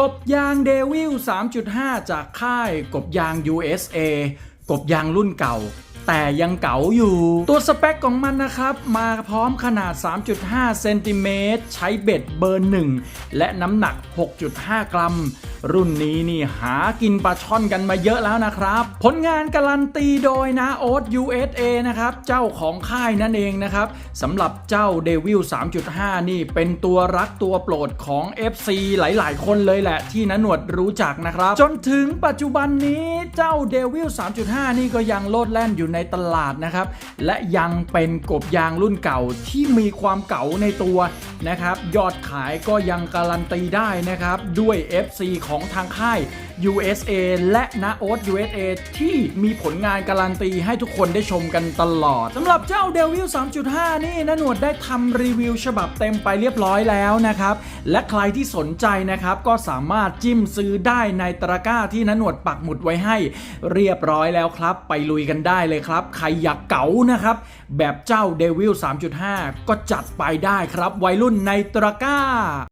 กบยางเดวิล 3.5 จากค่ายกบยาง USA กบยางรุ่นเก่า แต่ยังเก่าอยู่ ตัวสเปคของมันนะครับ มาพร้อมขนาด 3.5 เซนติเมตร ใช้เบ็ดเบอร์ 1 และน้ำหนัก 6.5 กรัม รุ่นนี้นี่หากินปลาช่อนกันมาเยอะแล้วนะครับ ผลงานการันตีโดยนะโอ๊ต USA นะครับ เจ้าของค่ายนั่นเองนะครับสำหรับเจ้าเดวิล3.5 นี่เป็นตัวรักตัวโปรดของ FC หลาย ๆ คนเลยแหละที่นหนวดรู้จักนะครับ จนถึงปัจจุบันนี้เจ้าเดวิล3.5 นี่ก็ยังโลดแล่นอยู่ในตลาดนะครับ และยังเป็นกบยางรุ่นเก่าที่มีความเก่าในตัวนะครับยอดขายก็ยังการันตีได้นะครับด้วย FC ของทางค่าย USA และนาโอ๊ต USA ที่มีผลงานการันตีให้ทุกคนได้ชมกันตลอดสำหรับเจ้าเดวิล3.5 นี่นะหนวดได้ทำรีวิวฉบับเต็มไปเรียบร้อยแล้วนะครับ และใครที่สนใจนะครับก็สามารถจิ้มซื้อได้ในตะกร้าที่นหนวดปักหมุดไว้ให้เรียบร้อยแล้วครับ ไปลุยกันได้เลยครับ ใครอยากเก๋านะครับ แบบเจ้าเดวิล3.5 ก็จัดไปได้ครับ วัยรุ่นในตะกร้า